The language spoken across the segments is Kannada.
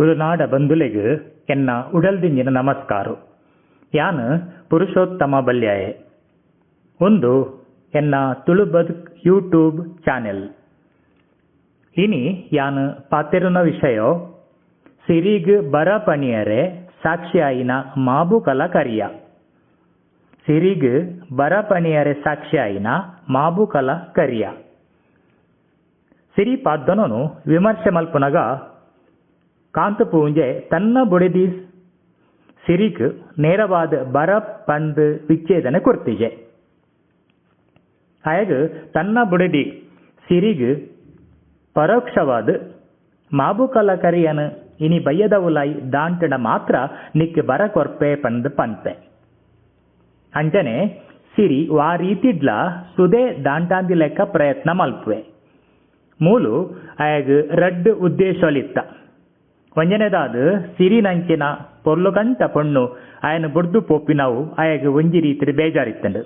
ತುಳುನಾಡ ಬಂಧುಲೆಗೆ ಎನ್ನ ಉಡಲ್ದಿಂಜಿನ ನಮಸ್ಕಾರ. ಯಾನ್ ಪುರುಷೋತ್ತಮ ಬಲ್ಯಾಯೆ. ಒಂದು, ಎನ್ನ ತುಳು ಬದುಕ್ ಯೂಟ್ಯೂಬ್ ಚಾನೆಲ್. ಇನಿ ಯಾನ್ ಪಾತೆರುನ ವಿಷಯ, ಸಿರಿಗ್ ಬರ ಪಣಿಯರೆ ಸಾಕ್ಷಿಯಾಯಿನ ಮಾಬು ಕರಿಯ ಸಿರಿಗ್ ಬರ ಪಣಿಯರೆ ಸಾಕ್ಷಿಯಾಯಿನ ಮಾಬು ಕರಿಯ ಸಿರಿ ಪಾದ್ದನನು ವಿಮರ್ಶೆ ಮಲ್ಪುನಗ ಪೂಂಜೆ ತನ್ನ ಸಿರಿಗ್ ನೇರವಾದ ಬರ ಪಂದ್ ವಿಚ್ಛೇದನೆ ಕೊರ್ತಿಜೆ ಹಾಗೆ ತನ್ನ ಬುಡದಿ ಸಿರಿಗ್ ಪರೋಕ್ಷವಾದ ಮಾಬುಕಲ ಕರಿಯನು ಇನಿ ಬಯ್ಯದವುಲಾಯಿ ದಾಂಟಡ ಮಾತ್ರ ನಿಕ್ ಬರ ಕೊರ್ಪೆ ಪಂದ್ ಪನ್ಪೆ ಅಂಚನೆ ಸಿರಿ ವಾ ರೀತಿಡ್ಲ ಸುದೆ ದಾಂಟಾಂದಿ ಲೆಕ್ಕ ಪ್ರಯತ್ನ ಮಲ್ಪುವೆ ಮೂಲು ಅಯಗ್ ರಡ್ಡ್ ಉದ್ದೇಶಲಿತ್ತ ಒಂಜನೆದಾದ್, ಸಿರಿ ನಂಚಿನ ಪೊರ್ಲು ಕಂಚ ಪೊಣ್ಣು, ಆಯನ ಬುಡ್ದು ಪೋಪಿನವು ಆಯಗೆ ಒಂಜಿ ರೀತಿಡ್ ಬೇಜಾರಿತ್ತಂಡು.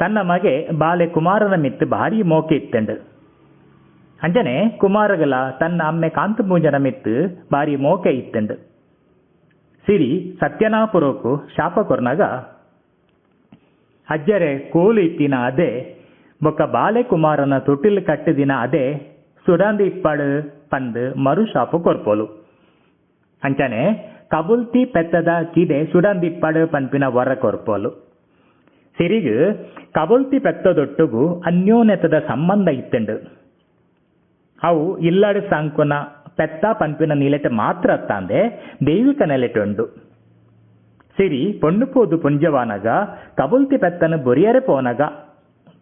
ತನ್ನ ಮಗೆ ಬಾಲೆ ಕುಮಾರನ ಮಿತ್ ಭಾರಿ ಮೋಕೆ ಇತ್ತಂಡು. ಅಂಜನೆ ಕುಮಾರಗಲ ತನ್ನ ಅಮ್ಮೆ ಕಾಂತಪೂಂಜನ ಮಿತ್ ಬಾರಿ ಮೋಕೆ ಇತ್ತಂಡು. ಸಿರಿ ಸತ್ಯನಾಪುರೋಕು ಶಾಪ ಕೊರ್ನಾಗ, ಅಜ್ಜರೆ ಕೋಲು ಇತ್ತಿನ ಅದೇ, ಬೊಕ್ಕ ಬಾಲೆ ಕುಮಾರನ ತೊಟ್ಟಿಲ್ ಕಟ್ಟಿದಿನ ಅದೇ, ಸುಡಾಂದಿ ಇಪ್ಪಡು ಪಂದ್ ಮರು ಶಾಪ ಕೊರ್ಪೋಲು. ಅಂಚನೆ ಕಬುಲ್ತಿ ಪೆತ್ತದ ಕಿದೆ ಸುಡಂದಿಪ್ಪಡು ಪನ್ಪಿನ ವರ ಕೊರ್ಪೋಲು. ಸಿರಿಗ್ ಕಬುಲ್ತಿ ಪೆತ್ತದೊಟ್ಟುಗು ಅನ್ಯೋನ್ಯತದ ಸಂಬಂಧ ಇತ್ತಂಡು ಅವು ಇಲ್ಲಡ್ ಸಾಂಕುನ ಪೆತ್ತ ಪನ್ಪಿನ ನೀಲೆಟ್ ಮಾತ್ರ ತಾಂದೆ ದೈವಿಕ ನೆಲೆಟುಂಡು ಸಿರಿ ಪೊಣ್ಣು ಪೋದು ಪುಂಜವಾನಗ ಕಬುಲ್ತಿ ಪೆತ್ತನು ಬೊರಿಯರೆ ಪೋನಗ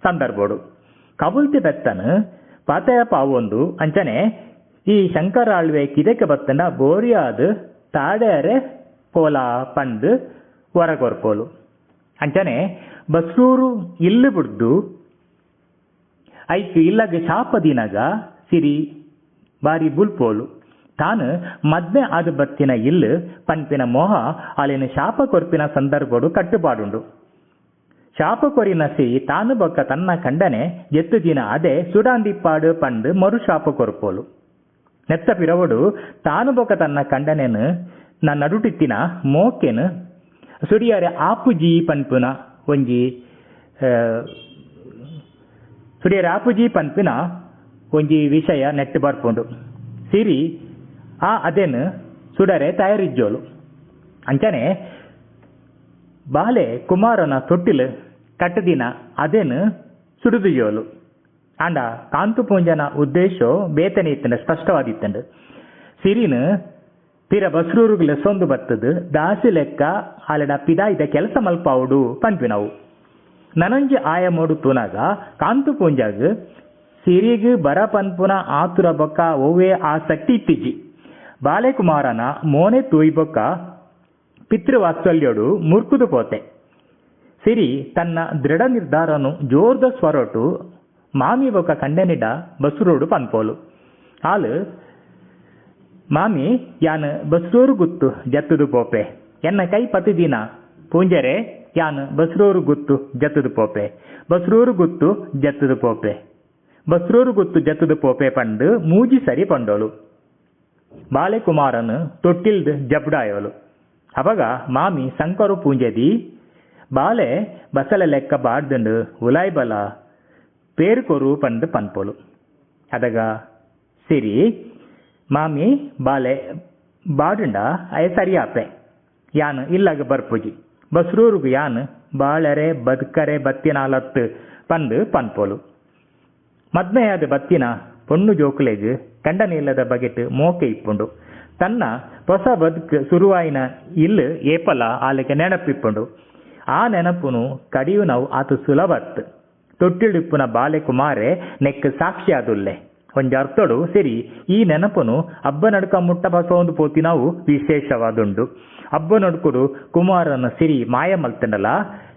ಸಂದರ್ಭೋಡು. ಕಬುಲ್ತಿ ಪೆತ್ತನು ಪಾತೆಯ ಪಾವೊಂದು ಅಂಚನೆ ಈ ಶಂಕರಾಳ್ವೆ ಕಿದಕ್ಕೆ ಬತ್ತಂಡ? ಬೋರಿಯಾದ ತಾಡೆರೆ ಪೋಲ ಪಂದ್ ಹೊರಗೊರ್ಪೋಲು ಅಂಚನೆ, ಬಸ್ರೂರು ಇಲ್ಲು ಬಿಡ್ದು ಐಕ್ ಶಾಪ ದಿನಗ ಸಿರಿ ಬಾರಿ ಬುಲ್ಪೋಲು ತಾನು ಮದ್ವೆ ಆದ ಬತ್ತಿನ ಇಲ್ಲು ಪನ್ಪಿನ ಮೋಹ ಅಲ್ಲಿನ ಶಾಪ ಕೊರ್ಪಿನ ಸಂದರ್ಭಡು ಕಟ್ಟುಪಾಡುಂಡು ಶಾಪ ಕೊರಿನ ಸಿ ತಾನು ಬೊಕ್ಕ ತನ್ನ ಕಂಡನೆ ಎತ್ತು ದಿನ ಅದೇ ಸುಡಾಂದಿಪ್ಪಾಡು ಪಂಡ್ ಮರು ಶಾಪ ಕೊರ್ಪೋಲು ನೆತ್ತ ಪಿರವಡು, ತಾನು ಬೊಕ ತನ್ನ ಕಂಡನೆನು ನನ್ನ ನಡುಟಿತ್ತಿನ ಮೋಕೆನು, ಸುಡಿಯಾರೆ ಆಪುಜಿ ಪನ್ಪುನ ಒಂಜಿ ಸುಡಿಯಾರೆ ಆಪುಜಿ ಪನ್ಪಿನ ಒಂಜಿ ವಿಷಯ ನೆಟ್ಟು ಬರ್ಪುಂಡು. ಸಿರಿ, ಆ ಅದೇನು, ಸುಡರೆ ತಯಾರಿಜ್ಜೋಲು. ಅಂಚನೆ, ಬಾಲೆ ಕುಮಾರನ ತೊಟ್ಟಿಲು ಕಟ್ಟದಿನ ಅದೇನು ಸುಡುದುಜೋಲು ಆಂಡ ಕಾಂತು ಪೂಂಜನ ಉದ್ದೇಶ ಬೇತನೆ ಇತ್ತಂಡ ಸ್ಪಷ್ಟವಾದಿತ್ತಂಡು ಸಿರಿನು ಪಿರ ಬಸ್ರೂರುಗ್ಲ ಸೊಂದು ಬತ್ತದು, ದಾಸಿ ಲೆಕ್ಕ ಅಲಡ ಇದ ಕೆಲಸ ಮಲ್ಪಾವುಡು ಪನ್ಪಿನವು ನನಂಜಿ ಆಯ ಮೋಡು ತೂನಾಗ ಕಾಂತು ಪೂಂಜಾಗ್ ಸಿರಿಗ್ ಬರ ಪನ್ಪುನ ಆತುರ ಬೊಕ್ಕ ಓವೇ ಆಸಕ್ತಿ ಇತ್ತಿಜಿ ಬಾಲೆಕುಮಾರನ ಮೋನೆ ತೂಯ್ ಬೊಕ್ಕ ಪಿತೃವಾತ್ಸಲ್ಯೋಡು ಮುರ್ಕುದು ಪೋತೆ. ಸಿರಿ ತನ್ನ ದೃಢ ನಿರ್ಧಾರನು ಜೋರ್ದ ಸ್ವರೊಟು ಮಾಮಿ ಬೊಕ್ಕ ಕಂಡೆನಿಡ ಬಸುರೋಡು ಪನ್ಪೋಲು. ಆಲು ಮಾಮಿ, ಯಾನ್ ಬಸ್ರೋರು ಗುತ್ತು ಜತ್ತುದು ಪೋಪೆ. ಎನ್ನ ಕೈ ಪತಿದಿನ ಪೂಂಜರೆ, ಯಾನ್ ಬಸ್ರೋರು ಗುತ್ತು ಜತ್ತುದು ಪೋಪೆ. ಬಸ್ರೋರು ಗುತ್ತು ಜತ್ತುದು ಪೋಪೆ. ಬಸ್ರೋರು ಗುತ್ತು ಜತ್ತುದು ಪೋಪೆ ಪಂಡು ಮೂಜಿ ಸರಿ ಪಂಡೋಳು ಬಾಲೆಕುಮಾರನು ತೊಟ್ಟಿಲ್ದು ಜಬ್ಡಾಯೋಳು ಅವಾಗ ಮಾಮಿ ಸಂಕರು ಪೂಂಜೆದಿ ಬಾಲೆ ಬಸಲ ಲೆಕ್ಕ ಬಾಡ್ದುಂಡು ಉಲಾಯ್ ಕೊರು ಪಂದು ಪನ್ಪೋಲು. ಅದಗ ಸಿರಿ, ಮಾಮಿ, ಬಾಲೆ ಬಾಡುಂಡ ಅಯ ಆಪೆ ಯಾನ್ ಇಲ್ಲಗ ಬರ್ಪುಜಿ ಬಸ್ರೂರುಗು ಯಾನ್ ಬಾಳರೆ, ಬದುಕರೆ, ಬತ್ತಿನಾಲತ್ತು ಪಂದು ಪನ್ಪೋಲು. ಮದ್ಮೆಯಾದ ಬತ್ತಿನ ಪೊಣ್ಣು ಜೋಕುಲೆಗ್ ಕಂಡನಿಲ್ಲದ ಬಗೆಟ್ ಮೋಕೆ ಇಪ್ಪುಂಡು. ತನ್ನ ಹೊಸ ಬದುಕು ಸುರುವಾಯಿನ ಇಲ್ಲು ಏಪಲ ಆಲೆಗೆ ನೆನಪಿಪ್ಪುಂಡು. ಆ ನೆನಪುನು ಕಡಿಯು ನಾವು ಆತು ಸುಲಭತ್ ಬಾಲೆ ಕುಮಾರೆ ನೆಕ್ ಸಾಕ್ಷಿಯಾದುಲ್ಲೆ ಒಂಜರ್ತೊಡು, ಸಿರಿ, ಈ ನೆನಪುನು ಹಬ್ಬ ನಡುಕ ಮುಟ್ಟ ಬಸವೊಂದು ಪೋತಿ ನಾವು ವಿಶೇಷವಾದುಂಡು. ಹಬ್ಬ ನಡುಕುಡು ಕುಮಾರನ ಸಿರಿ ಮಾಯ ಮಲ್ತಂಡಲ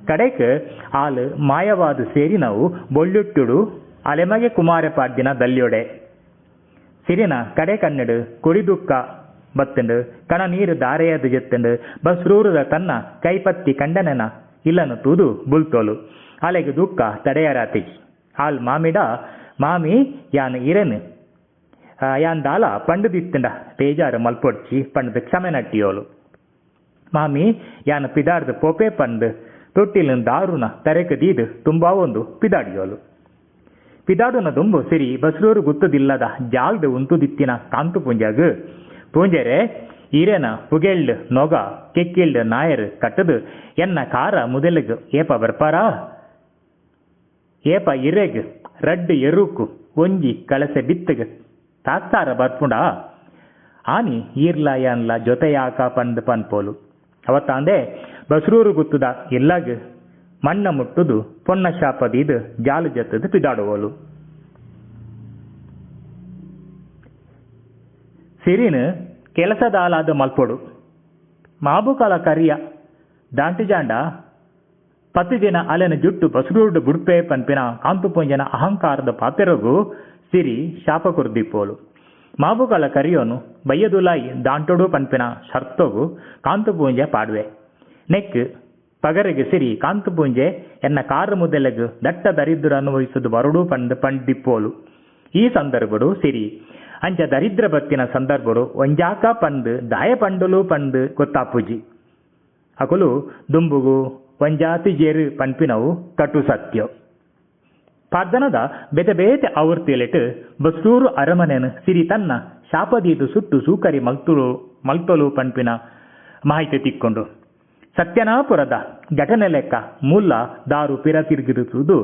ಕಡೆಕ್ ಆಲ್ ಮಾಯವಾದ ಸೇರಿ ನಾವು ಬೊಳ್ಳುಟ್ಟುಡು ಅಲೆಮಗೆ ಕುಮಾರ ಪಾಡ್ದಿನ ದಲ್ಯೊಡೆ. ಸಿರಿನ ಕಡೆ ಕನ್ನಡು ಕುಡಿದುಕ್ಕ ಬತ್ತಂಡು, ಕಣ ನೀರು ದಾರೆಯದು ಜತ್ತಂಡು, ಬಸ್ರೂರದ ತನ್ನ ಕೈಪತ್ತಿ ಕಂಡನನ ಇಲ್ಲನ ತೂದು ಬುಲ್ತೋಲು. ಅಲೆಗೆ ದುಃಖ ತಡೆಯರಾತಿ ಆಲ್ ಮಾಮಿಡ, ಮಾಮಿ ಯಾನ್ ಇರೆನ್ ಯಾನ್ ದಾಲ ಪಂಡು ದಿತ್ತಂಡ ಬೇಜಾರು ಮಲ್ಪೊಡ್ಚಿ, ಪಂಡದ ಕ್ಷಮೆ ನಟ್ಟಿಯೋಲು. ಮಾಮಿ ಯಾನ್ ಪಿದಾಡ್ದ ಪೋಪೆ ಪಂಡು, ತೊಟ್ಟಿಲಿನ ದಾರುನ ತರೆಕ ದೀದ್ ತುಂಬಾ ಒಂದು ಪಿದಾಡಿಯೋಲು. ಪಿದಾಡುನ ದುಂಬು ಸಿರಿ ಬಸ್ರೂರು ಗುತ್ತದಿಲ್ಲದ ಜಾಲ್ದ ಉಂತು ದಿತ್ತಿನ ಕಾಂತು ಪುಂಜಾಗ. ಪೂಂಜೆರೆ ಈರೇನ ಪುಗೆಳ್ಳು ನೊಗ ಕೆಕ್ಕಿಳ್ಳು ನಾಯರ್ ಕಟ್ಟದು ಎನ್ನ ಕಾರ ಮೊದಲಿಗೆ ಏಪ ಬರ್ಪಾರಾ? ಏಪ ಇರೆಗ್, ರಡ್ಡ್ ಎರುಕು, ಒಂಜಿ ಕಳಸೆ ಬಿತ್ತಗ್. ತಾತ್ಸಾರ ಬರ್ಪುಂಡ ಆನಿ ಈರ್ಲ ಯಾನ್ಲ ಜೊತೆಯಾಕ ಪಂದ್ ಪನ್ಪೋಲು. ಅವತ್ತಾಂದೆ, ಬಸ್ರೂರು ಗುತ್ತುದ ಇಲ್ಲಾಗ್ ಮಣ್ಣ ಮುಟ್ಟುದು, ಪೊನ್ನ ಶಾಪದಿದ ಜಾಲು ಜತ್ತದು ಪಿದಾಡುವೋಲು. ಸಿರಿನ್ ಕೆಲಸದಾಲಾದ ಮಲ್ಪೊಡು. ಮಾಬುಕಾಲ ಕರಿಯ ದಾಂಟಿಜಾಂಡ ಪತ್ತು ಜನ ಅಲೆನ ಜುಟ್ಟು ಬಸುಡೂಡು ಬುಡ್ಪೆ ಪನ್ಪಿನ ಕಾಂತುಪುಂಜನ ಅಹಂಕಾರದ ಪಾತೆರಗು ಸಿರಿ ಶಾಪ ಕುರ್ದಿಪ್ಪೋಲು ಮಾಬುಗಳ ಕರಿಯೋನು ಬಯ್ಯದುಲಾಯಿ ದಾಂಟೊಡು ಪನ್ಪಿನ ಶರ್ತೋಗು ಕಾಂತುಪೂಂಜ ಪಾಡ್ವೆ. ನೆಕ್ ಪಗರಿಗೆ ಸಿರಿ ಕಾಂತುಪೂಂಜೆ ಎನ್ನ ಕಾರು ಮುದಲೆಗು ದಟ್ಟ ದರಿದ್ರ ಅನುಭವಿಸುದು ಬರಡು ಪಂಡ್ ಪಂಡಿಪ್ಪೋಲು. ಈ ಸಂದರ್ಭಡು ಸಿರಿ ಅಂಚ ದರಿದ್ರ ಬತ್ತಿನ ಸಂದರ್ಭಡು ಒಂಜಾಕ ಪಂದ್ ದಾಯ ಪಂಡುಲು ಪಂದ್ ಗೊತ್ತಾಪುಜಿ. ಅಕುಲು ದುಂಬುಗು ಒಂಜಾತಿ ಜೇರು ಪನ್ಪಿನವು ಕಟು ಸತ್ಯ. ಪದ್ದನದ ಬೆತೆ ಬೇತೆ ಆವೃತ್ತಿಯಲಿಟ್ಟು ಬಸ್ಸೂರು ಅರಮನೆನು ಸಿರಿ ತನ್ನ ಶಾಪದೀದು ಸುಟ್ಟು ಸೂಕರಿ ಮಲ್ತುಳು, ಮಲ್ತಲು ಪನ್ಪಿನ ಮಾಹಿತಿ ತಿಕ್ಕೊಂಡು. ಸತ್ಯನಾಪುರದ ಘಟನೆ ಲೆಕ್ಕ ಮೂಲ ದಾರು ಪಿರ ತಿರುಗಿರುವುದು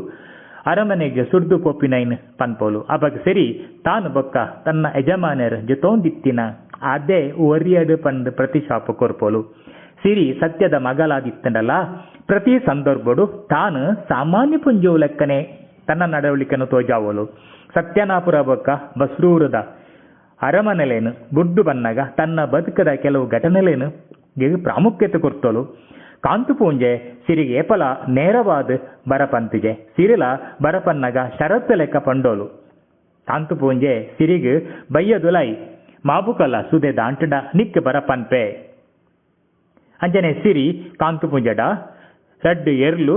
ಅರಮನೆಗೆ ಸುಡ್ದು ಪೊಪ್ಪಿನೈನ್ ಪನ್ಪೋಲು. ಅಬಗೆ ಸರಿ ತಾನು ಬೊಕ್ಕ ತನ್ನ ಯಜಮಾನರ ಜೊತೋಂದಿತ್ತಿನ ಅದೇ ಒರಿಯಡು ಪಂದ್ ಪ್ರತಿಶಾಪ ಕೊರ್ಪೋಲು. ಸಿರಿ ಸತ್ಯದ ಮಗಲಾದಿತ್ತಂಡಲ್ಲ ಪ್ರತಿ ಸಂದರ್ಭಡು ತಾನು ಸಾಮಾನ್ಯ ಪುಂಜವು ಲೆಕ್ಕನೆ ತನ್ನ ನಡವಳಿಕೆಯನ್ನು ತೋಜಾವಲು. ಸತ್ಯನಾಪುರ ಬೊಕ್ಕ ಬಸ್ರೂರದ ಅರಮನೆಲೇನು, ಬುಡ್ಡು ಬನ್ನಗ ತನ್ನ ಬದುಕದ ಕೆಲವು ಘಟನೆಲೇನು ಪ್ರಾಮುಖ್ಯತೆ ಕೊರ್ತಲು. ಕಾಂತು ಪೂಂಜೆ ಸಿರಿಗೆ ಏಪಲ ನೇರವಾದ ಬರಪಂತಿಗೆ, ಸಿರಿಲ ಬರಪನ್ನಗ ಷರತ್ತು ಲೆಕ್ಕ ಪಂಡೋಲು. ಕಾಂತುಪೂಂಜೆ ಸಿರಿಗ್ ಬಯ್ಯದುಲೈ ಮಾಬುಕಲ ಸುದೆ ದಾಂಟಡ ನಿಕ್ ಬರಪನ್ಪೆ. ಅಂಜನೆ ಸಿರಿ ಕಾಂತುಪುಂಜಡ ರಡ್ಡು ಎರ್ಲು,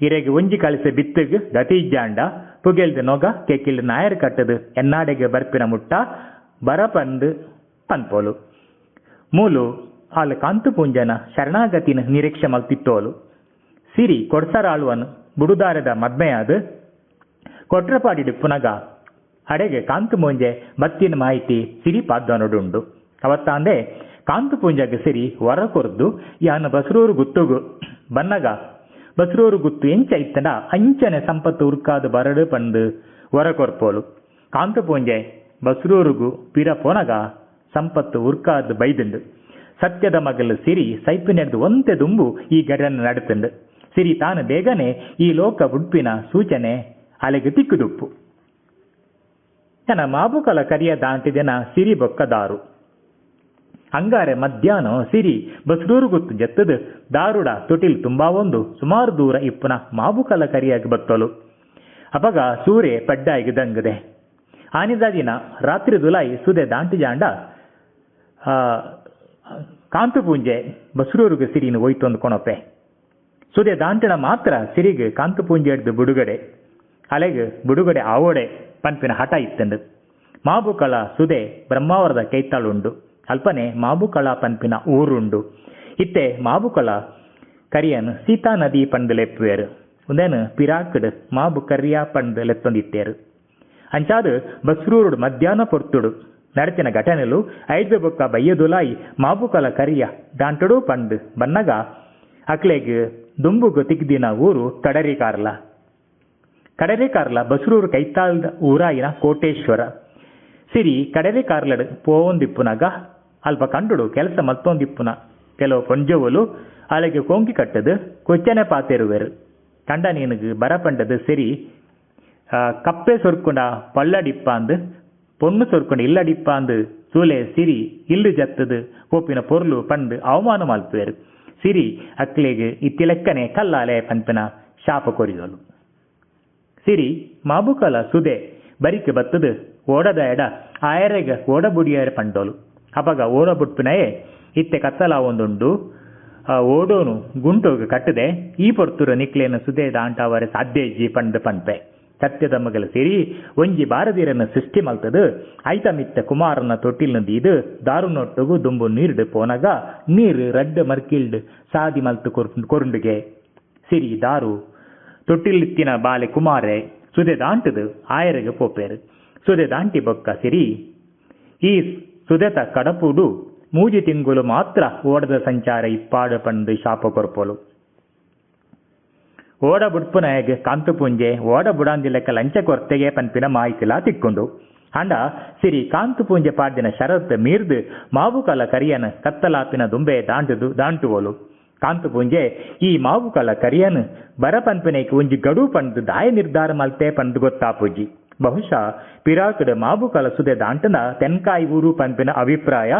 ಇರೆಗೆ ಒಂಜಿ ಕಳಿಸೆ ಬಿತ್ತಗ್ ದತೀಜಾಂಡ ಪುಗೆಲ್ದ ನೊಗ ಕೆಕ್ಕಿಲ್ ನಾಯರ್ ಕಟ್ಟದು, ಎನ್ನಾಡೆಗೆ ಬರ್ಪಿನ ಮುಟ್ಟ, ಬರಪಂದು, ಪನ್ಪೋಲು. ಮೂಲು ಆಲ್ ಕಾಂತುಪುಂಜನ ಶರಣಾಗತಿನ ನಿರೀಕ್ಷೆ ಮಲ್ತಿತ್ತೋಲು. ಸಿರಿ, ಕೊಡ್ಸರಾಳುವನು, ಬುಡುದಾರದ ಮದ್ಮೆಯಾದ. ಕೊಟ್ರಪಾಡಿಡು ಪುನಗ ಅಡೆಗೆ ಕಾಂತು ಮುಂಜೆ, ಬತ್ತಿನ ಮಾಹಿತಿ ಸಿರಿ ಪಾದ್ದನೊಡುಂಡು ಅವತ್ತಾಂದೆ ಕಾಂತು ಪೂಂಜಾಗ ಸಿರಿ ವರ ಕೊರ್ದು ಯಾನ ಬಸರೂರು ಗುತ್ತುಗು ಬನ್ನಗ, ಬಸರೂರು ಗುತ್ತು ಎಂಚ ಇತ್ತನ ಅಂಚನೆ ಸಂಪತ್ತು ಉರ್ಕಾದ ಬರಡು ಪಂದು ವರ ಕೊರ್ಪೋಲು. ಕಾಂತು ಪೂಂಜೆ ಬಸರೂರುಗು ಪಿರ ಪೋನಗ ಸಂಪತ್ತು ಉರ್ಕಾದ ಬೈದಂಡು. ಸತ್ಯದ ಮಗಲು ಸಿರಿ ಸೈಪಿನೆಡ್ದು ಒಂತೆ ದುಂಬು ಈ ಘಟನೆ ನಡೆತಂಡು. ಸಿರಿ ತಾನು ಬೇಗನೆ ಈ ಲೋಕ ಉಡುಪಿನ ಸೂಚನೆ ಅಲೆಗೆ ತಿಕ್ಕುದುಪ್ಪು. ಜನ ಮಾಬುಕಲ ಕರಿಯ ದಾಂಟಿದೆನ ಸಿರಿ ಬೊಕ್ಕದಾರು. ಅಂಗಾರೆ ಮಧ್ಯಾಹ್ನ ಸಿರಿ ಬಸ್ಡೂರು ಗೊತ್ತು ಜತ್ತದ. ದಾರುಡ ತೊಟಿಲ್ ತುಂಬಾ ಒಂದು, ಸುಮಾರು ದೂರ ಇಪ್ಪುನ ಮಾಬುಕಲ ಕರಿಯಾಗಿ ಬತ್ತಲು. ಅಪಗ ಸೂರೆ ಪಡ್ಡಾಯಿಗೆ ದಂಗದೆ. ಆನಿದ ದಿನ ರಾತ್ರಿ ದುಲಾಯಿ ಸುದೆ ದಾಂಟಿ ಜಾಂಡ ಕಾಂತು ಪೂಂಜೆ ಬಸ್ರೂರುಗೆ ಸಿರಿನ ಒಯ್ತೊಂದು ಕೊಣಪೆ ಸುದೆ ದಾಂಟಣ ಮಾತ್ರ ಸಿರಿಗೆ ಕಾಂತು ಪೂಂಜೆ ಹಿಡ್ದು ಬುಡುಗಡೆ. ಅಲೆಗೆ ಬುಡುಗಡೆ ಆವೋಡೆ ಪನ್ಪಿನ ಹಠ ಇತ್ತಂಡು ಮಾಬುಕಳ ಸುದೆ ಬ್ರಹ್ಮಾವರದ ಕೈತಾಳುಂಡು. ಅಲ್ಪನೆ ಮಾಬುಕಳ ಪನ್ಪಿನ ಊರುಂಡು. ಇತ್ತೆ ಮಾಬುಕಳ ಕರಿಯನ್ ಸೀತಾ ನದಿ ಪಂಡಲೆಪ್ಪುವೆರ್ ಉಂದೆನ್ ಪಿರಾಕಡ್ ಮಾಬು ಕರಿಯ ಪಂದಲೆತ್ತೊಂದಿತ್ತೇರು ಅಂಚಾದು ಬಸ್ರೂರುಡು ಮಧ್ಯಾಹ್ನ ಪೊರ್ತುಡು. ನಡತಿನ ಘಟನೆಲು ಐದು ಬೊಕ್ಕ ಬಯ್ಯದುಲಾಯಿ ಮಾಬುಕಲ ಕರಿಯ ದಾಂಟಡು ಪಂಡು ಬನ್ನಗ ಅಕ್ಲೆಗ್ ದುಂಬುಗು ತಿಗ್ದಿನ ಊರು ಕಡರಿ ಕಾರ್ಲ ಕಡರೆ ಕಾರ್ಲ ಬಸ್ರೂರು ಕೈತಾಲ್ದ ಊರಾಯಿನ ಕೋಟೇಶ್ವರ. ಸಿರಿ ಕಡರೆ ಕಾರ್ಲಡ್ ಪೋವೊಂದಿಪ್ಪುನಗ ಅಲ್ಪ ಕಂಡುಡು ಕೆಲಸ ಮತ್ತೊಂದಿಪ್ಪುನ. ಕೆಲವು ಕೊಂಜವಲು ಅಲ್ಲಿಗೆ ಕೊಂಕಿ ಕಟ್ಟದು, ಕೊಚ್ಚನೆ ಪಾತೆರುವರು. ಕಂಡ ನೀನುಗು ಬರಪಂಡದು ಸರಿ. ಕಪ್ಪೆ ಸೊರ್ಕುಂಡ ಪೊಲ್ಲಡಿಪ್ಪಾಂದು பொண்ணு சொற்கொண்டு இல்லடிப்பாந்து சூலே ಸಿರಿ இல்லு ஜத்துது ಕೋಪಿನ ಪೊರ್ಲು பண்டு ಅವಮಾನ அல்பேர் ಸಿರಿ அக்லேகு ಇತ್ತಿಲೆಕ್ಕನೆ கல்லாலே பண்பின ಶಾಪ ಕೊರಿಯೋಲು. ಸಿರಿ, ಮಾಬುಕಲ ಸುದೆ, ಬರಿಕೆ ಬತ್ತದು, ಓಡದ ಎಡ, ಆಯರೆಗ ಓಡಬುಡಿಯರ ಪಂಡೋಲು. ಅಪಗ ಓಡ ಬುಟ್ಪಿನಯೇ ಇತ್ತೆ ಕತ್ತಲ ಒಂದುಂಡು. ಓಡೋನು ಗುಂಟೋಗ ಕಟ್ಟದೆ. ಈ ಪೊರ್ತುರ ನಿಕ್ಲೇನ ಸುದೆ ದಾಂಟಾವರೆ ಸಾಧ್ಯ ಜಿ ಪಂಡ ಪನ್ಪೆ ಸತ್ಯದ ಮಗಲು ಸೇರಿ, ಒಂಜಿ ಬಾರದಿರನ ಸೃಷ್ಟಿ ಮಲ್ತದು. ಐತ ಮಿತ್ತ ಕುಮಾರನ ತೊಟ್ಟಿಲ್ ಇದು ದಾರುನೊಟ್ಟುಗು ದುಂಬು ನೀರ್ಡು ಪೋನಗ, ನೀರು ರಡ್ಡ ಮರ್ಕಿಲ್ಡ್ ಸಾದಿ ಮಲ್ತು ಕೊರುಂಡುಗೆ. ಸಿರಿ, ದಾರು, ತೊಟ್ಟಿಲಿತ್ತಿನ ಬಾಲೆ ಕುಮಾರೆ ಸುದೆ ದಾಂಟದು ಆಯರಿಗೆ ಪೋಪೇರು. ಸುದೆ ದಾಂಟಿ ಬೊಕ್ಕ ಸಿರಿ, ಈ ಸುದೆತ ಕಡಪುಡು ಮೂಜಿ ತಿಂಗುಲು ಮಾತ್ರ ಓಡದ ಸಂಚಾರ ಇಪ್ಪಾಡು ಪಂದು ಶಾಪ ಕೊರ್ಪೋಲು. ಓಡ ಬುಡ್ಪುನಾಯಗ್ ಕಾಂತು ಪುಂಜೆ, ಓಡ ಬುಡಾಂದಿ ಲಂಚ ಕೊರ್ತೆಗೆ ಪನ್ಪಿನ ಮಾಹಿತಿಲ ತಿಕ್ಕೊಂಡು. ಅಂಡ ಸಿರಿ ಕಾಂತು ಪೂಂಜೆ ಪಾಡ್ದಿನ ಶರತ್ ಮೀರ್ದು ಮಾವುಕಲ ಕರಿಯನ ಕತ್ತಲಾಪಿನ ದುಂಬೆ ದಾಂಟುದು ದಾಂಟುವೋಲು. ಕಾಂತು ಪೂಂಜೆ, ಈ ಮಾವುಕಲ ಕರಿಯನ್ ಬರ ಪನ್ಪಿನೈಕ್ ಒಂಜಿ ಗಡು ಪಂದು ದಾಯ ನಿರ್ಧಾರ ಮಲ್ತೆ ಪಂದು ಗೊತ್ತಾಪುಜಿ ಬಹುಶಃ ಪಿರಾಕುಡ ಮಾಬುಕಲ ಸುದೆ ದಾಂಟನ ತೆನ್ಕಾಯಿ ಊರು ಪಂಪಿನ ಅಭಿಪ್ರಾಯ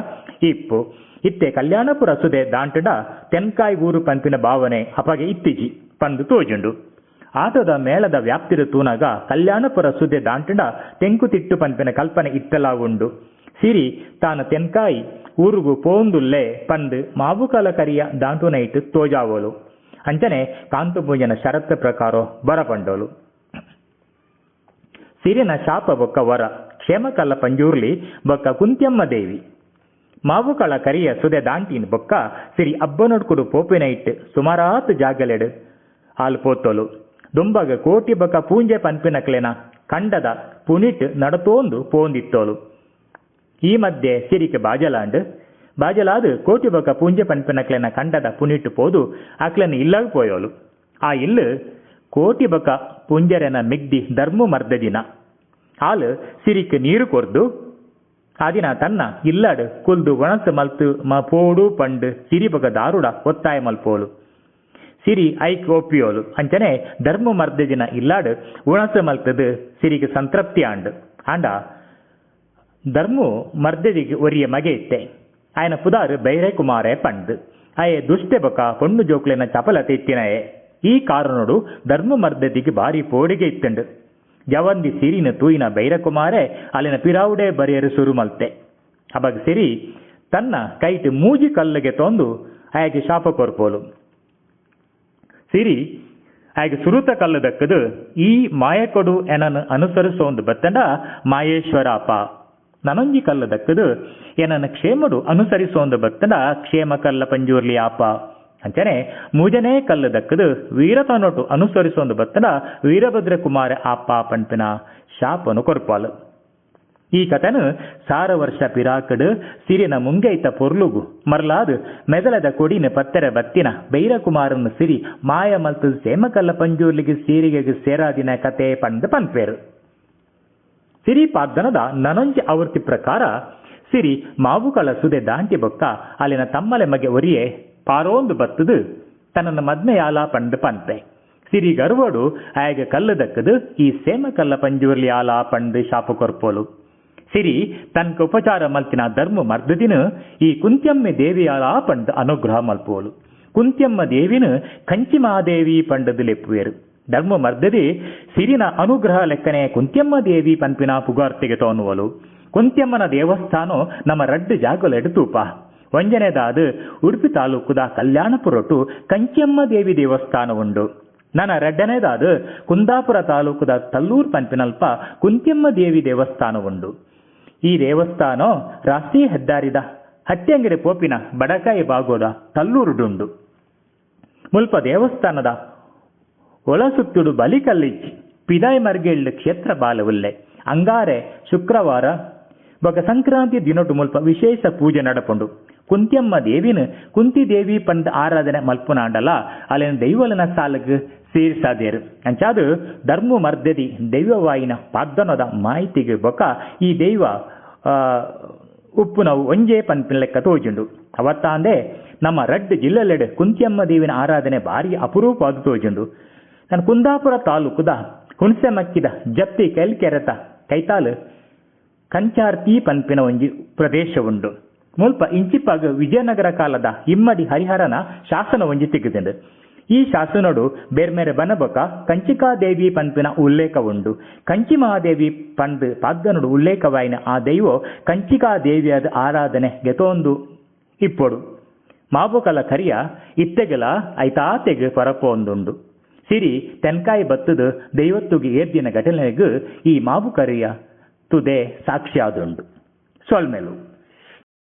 ಇಪ್ಪು. ಇತ್ತೆ ಕಲ್ಯಾಣಪುರ ಸುದೆ ದಾಂಟಡ ತೆನ್ಕಾಯಿ ಊರು ಪಂಪಿನ ಭಾವನೆ ಅಪಗೆ ಇತ್ತಿಜಿ. ಪಂದು ತೋಜುಂಡು. ಆಟದ ಮೇಳದ ವ್ಯಾಪ್ತಿರ ತೂನಗ ಕಲ್ಯಾಣಪುರ ಸುದೆ ದಾಂಟಡ ತೆಂಕುತಿಟ್ಟು ಪಂಪಿನ ಕಲ್ಪನೆ ಇತ್ತಲ ಉಂಡು ಸಿರಿ, ತಾನು ತೆನ್ಕಾಯಿ ಊರುಗು ಪೋಂದುಲ್ಲೆ ಪಂದು ಮಾವುಕಲ ಕರಿಯ ದಾಂಟುನೈಟ್ ತೋಜಾವೋಲು. ಅಂಚನೆ ಕಾಂತಪೂಜನ ಷರತ್ತ ಪ್ರಕಾರ ಬರಪಂಡೋಲು. ಸಿರಿನ ಶಾಪ ಬೊಕ್ಕ ವರ, ಕ್ಷೇಮಕಲ್ಲ ಪಂಜೂರ್ಲಿ ಬೊಕ್ಕ ಕುಂತ್ಯಮ್ಮ ದೇವಿ. ಮಾವುಕಳ ಕರಿಯ ಸುದೆ ದಾಂಟಿನ್ ಬೊಕ್ಕ ಸಿರಿ ಅಬ್ಬನೊಡ್ಕುಡು ಪೋಪಿನ ಇಟ್ಟು ಸುಮಾರಾತ್ ಜಾಗಲೆಡು. ಆಲ್ ಪೋತೋಲು ದುಂಬಗ ಕೋಟಿ ಬೊಕ್ಕ ಪೂಂಜೆ ಪನ್ಪಿನಕ್ಲೆನ ಕಂಡದ ಪುನಿಟ್ ನಡತೋಂದು ಪೋಂದಿತ್ತೋಲು. ಈ ಮಧ್ಯೆ ಸಿರಿಕೆ ಬಾಜಲಾಂಡ್, ಬಾಜಲಾದು ಕೋಟಿ ಬೊಕ್ಕ ಪೂಂಜೆ ಪನ್ಪಿನಕ್ಲೆನ ಕಂಡದ ಪುನಿಟ್ ಪೋದು ಅಕ್ಲೆನ ಇಲ್ಲಾಗ ಪೋಯೋಲು. ಆ ಇಲ್ಲು ಕೋಟಿ ಬೊಕ புஞ்சரென ಮಿಗ್ದಿ ಧರ್ಮು ಮರ್ದದಿನ ಹಾಲ್ ಸಿರಿಕ್ ನೀರು ಕೊರ್ದು. ಆದಿನ ತನ್ನ ಇಲ್ಲಡ್ ಕುಲ್ದು ಒಣಸ ಮಲ್ತು ಮ ಪೋಡು ಪಂಡ್ ಸಿರಿ ಬಗ ದಾರುಡ ಒತ್ತಾಯ ಮಲ್ಪೋಲು. ಸಿರಿ ಐಕ್ ಒಪ್ಪಿಯೋಲು. ಅಂಚನೆ ಧರ್ಮ ಮರ್ದದಿನ ಇಲ್ಲಾಡ್ ಒಣಸ ಮಲ್ತದು ಸಿರಿಗೆ ಸಂತೃಪ್ತಿ ಆಂಡು. ಆಂಡ ಧರ್ಮು ಮರ್ದದಿಗೆ ಒರಿಯ ಮಗೆ ಇತ್ತೆ. ಆಯನ ಪುದಾರ್ ಬೈರೆ ಕುಮಾರೇ ಪಂಡ್. ಅಯ್ಯ ದುಷ್ಟೆ ಬಕ ಪೊಣ್ಣು ಜೋಕ್ಲೆನ ಚಪಲ ತೆತ್ತಿನಯೇ. ಈ ಕಾರಣೋಡು ಧರ್ಮ ಮರ್ದತಿಗೆ ಬಾರಿ ಪೋಡಿಗೆ ಇತ್ತಂಡು. ಜವಂದಿ ಸಿರಿನ ತೂಯಿನ ಬೈರಕುಮಾರೆ, ಅಲ್ಲಿನ ಪಿರಾವುಡೆ ಬರೆಯರು ಸುರು ಮಲ್ತೆ ಅಬಗ್ ಸಿರಿ, ತನ್ನ ಕೈಟ್ ಮೂಜಿ ಕಲ್ಲಿಗೆ ತೊಂದು ಆಯಗೆ ಶಾಪ ಕೊರ್ಪೋಲು. ಸಿರಿ ಆಯ್ಕೆ ಸುರುತ ಕಲ್ಲು ದಕ್ಕದು, ಈ ಮಾಯಕೊಡು ಎನನ್ನು ಅನುಸರಿಸೋಂದು ಬತ್ತಂಡ, ಮಾಯೇಶ್ವರಾಪ. ನನೊಂಜಿ ಕಲ್ಲು ದಕ್ಕದು ಏನನ್ನ ಕ್ಷೇಮಡು ಅನುಸರಿಸೋಂದು ಬತ್ತಂಡ, ಕ್ಷೇಮ ಕಲ್ಲ ಪಂಜೂರ್ಲಿ ಆಪ. ಅಂಚನೆ ಮುಜನೆ ಕಲ್ಲು ದಕ್ಕದು ವೀರತನೊಟ್ಟು ಅನುಸರಿಸೊಂದು ಬತ್ತನ ವೀರಭದ್ರ ಕುಮಾರ ಆಪ ಪಂಪಿನ ಶಾಪನು ಕೊರ್ಪಾಲು. ಈ ಕಥನು ಸಾರ ವರ್ಷ ಪಿರಾಕಡು ಸಿರಿನ ಮುಂಗೈತ ಪೊರ್ಲುಗು ಮರ್ಲಾದು ಮೆದಲದ ಕೊಡಿನ ಪತ್ತರ ಬತ್ತಿನ ಬೈರಕುಮಾರನ ಸಿರಿ ಮಾಯ ಮಲ್ತು ಸೇಮಕಲ್ಲ ಪಂಜೂರ್ಲಿಗೆ ಸೀರಿಗೆಗೆ ಸೇರಾದಿನ ಕತೆ ಪಂದು ಪನ್ಪೇರು. ಸಿರಿ ಪಾದ್ದನದ ನನೊಂಜಿ ಆವೃತ್ತಿ ಪ್ರಕಾರ ಸಿರಿ ಮಾವುಕಳ ಸುದೆ ದಾಂಟಿ ಬೊಕ್ಕ ಅಲ್ಲಿನ ತಮ್ಮಲೆ ಮಗೆ ಒರಿಯೆ ಪಾರೋಂದು ಬತ್ತದು ತನ್ನ ಮದ್ಮೆಯಾಲ ಪಂಡು ಪಂತೆ ಸಿರಿ ಗರ್ವಡು ಆಯಗ ಕಲ್ಲು ದಕ್ಕದು, ಈ ಸೇಮ ಕಲ್ಲ ಪಂಜುರ್ಲಿ ಆಲ ಪಂಡು ಶಾಪ ಕೊರ್ಪೋಲು. ಸಿರಿ, ತನ್ಕ ಉಪಚಾರ ಮಲ್ತಿನ ಧರ್ಮ ಮರ್ದದಿನ, ಈ ಕುಂತ್ಯಮ್ಮೆ ದೇವಿ ಆಲ ಪಂಡು ಅನುಗ್ರಹ ಮಲ್ಪೋಲು ಕುಂತ್ಯಮ್ಮ ದೇವಿನ ಕಂಚಿಮಾದೇವಿ ಪಂಡದು ಲೆಪ್ಪುವೆರು. ಧರ್ಮ ಮರ್ದದಿ, ಸಿರಿನ ಅನುಗ್ರಹ ಲೆಕ್ಕನೆ ಕುಂತ್ಯಮ್ಮ ದೇವಿ ಪಂಪಿನ ಪುಗಾರ್ತಿಗೆ ತೋನುವಲು ಕುಂತ್ಯಮ್ಮನ ದೇವಸ್ಥಾನ ನಮ್ಮ ರಡ್ಡು ಜಾಗಲು ತೂಪ ವಂಜನೆದಾದ ಉಡುಪಿ ತಾಲೂಕುದ ಕಲ್ಯಾಣಪುರಟು ಕಂಚಿಯಮ್ಮ ದೇವಿ ದೇವಸ್ಥಾನ ಉಂಡು ನನ್ನ ರೆಡ್ಡನೇದಾದ ಕುಂದಾಪುರ ತಾಲೂಕುದ ತಲ್ಲೂರ್ ಪಂಪಿನಲ್ಪ ಕುಂತ್ಯಮ್ಮ ದೇವಿ ದೇವಸ್ಥಾನ ಉಂಡು ಈ ದೇವಸ್ಥಾನ ರಾಷ್ಟ್ರೀಯ ಹೆದ್ದಾರಿದ ಹತ್ಯಂಗಿರಿ ಪೋಪಿನ ಬಡಕಾಯಿ ಬಾಗೋದ ತಲ್ಲೂರುಡುಂಡು ಮುಲ್ಪ ದೇವಸ್ಥಾನದ ಒಳಸುತ್ತುಡು ಬಲಿಕಲ್ಲಿ ಪಿದಾಯ್ ಮರ್ಗೆಳ್ಳು ಕ್ಷೇತ್ರ ಬಾಲವುಲ್ಲೆ. ಅಂಗಾರೆ ಶುಕ್ರವಾರ, ಬೊಕ ಸಂಕ್ರಾಂತಿ ದಿನೊಟ್ಟು ಮುಲ್ಪ ವಿಶೇಷ ಪೂಜೆ ನಡಪುಂಡು ಕುಂತ್ಯಮ್ಮ ದೇವಿನ ಕುಂತಿ ದೇವಿ ಪಂಡ ಆರಾಧನೆ ಮಲ್ಪುನಾಂಡಲ, ಅಲ್ಲಿನ ದೈವಲನ ಸಾಲಗ್ ಸೇರಿಸಾದೇರು. ಅಂಚಾದು ಧರ್ಮ ಮರ್ದದಿ ದೈವವಾಯಿನ ಪಾದನದ ಮಾಹಿತಿಗೆ ಬೊಕ ಈ ದೈವ ಉಪ್ಪು ನಾವು ಒಂಜೆ ಪನ್ಪಿನ ಲೆಕ್ಕ ತೋಜುಂಡು. ಅವತ್ತಾಂದೆ ನಮ್ಮ ರಡ್ ಜಿಲ್ಲೆಲ್ಲೆಡೆ ಕುಂತಿಯಮ್ಮ ದೇವಿನ ಆರಾಧನೆ ಭಾರಿ ಅಪರೂಪವಾದ ತೋಜುಂಡು. ನಾನು ಕುಂದಾಪುರ ತಾಲೂಕುದ ಹುಣಸೆ ಮಕ್ಕಿದ ಜಪ್ತಿ ಕೈಲ್ ಕೆರೆತ ಕೈತಾಲು ಕಂಚಾರ್ತಿ ಪನ್ಪಿನ ಒಂಜಿ ಪ್ರದೇಶ ಉಂಡು ಮುಲ್ಪ ಇಂಚಿಪ್ಪಾಗ ವಿಜಯನಗರ ಕಾಲದ ಇಮ್ಮಡಿ ಹರಿಹರನ ಶಾಸನ ಒಂಜಿ ತೆಗೆದಿಂಡು ಈ ಶಾಸನಡು ಬೇರ್ಮೇರೆ ಬನಬಕ ಕಂಚಿಕಾದೇವಿ ಪಂಪಿನ ಉಲ್ಲೇಖ ಉಂಡು ಕಂಚಿ ಮಹಾದೇವಿ ಪಂದ್ ಪಾದ್ದನುಡು ಉಲ್ಲೇಖವಾಯಿನ ಆ ದೈವ ಕಂಚಿಕಾದೇವಿಯಾದ ಆರಾಧನೆ ಗೆತೊಂದು ಇಪ್ಪೊಡು. ಮಾಬುಕಲ ಕರಿಯ ಇತ್ತೆಗಲ ಐತಾತೆಗೆ ಪರಪೊಂದುಂಡು. ಸಿರಿ ತೆನ್ಕಾಯಿ ಬತ್ತದ ದೈವತ್ತುಗೆ ಏರ್ದಿನ ಘಟನೆಗೂ ಈ ಮಾಬುಕರಿಯ ತುದೆ ಸಾಕ್ಷಿಯಾದುಂಡು. ಸೊಲ್ಮೆಲು.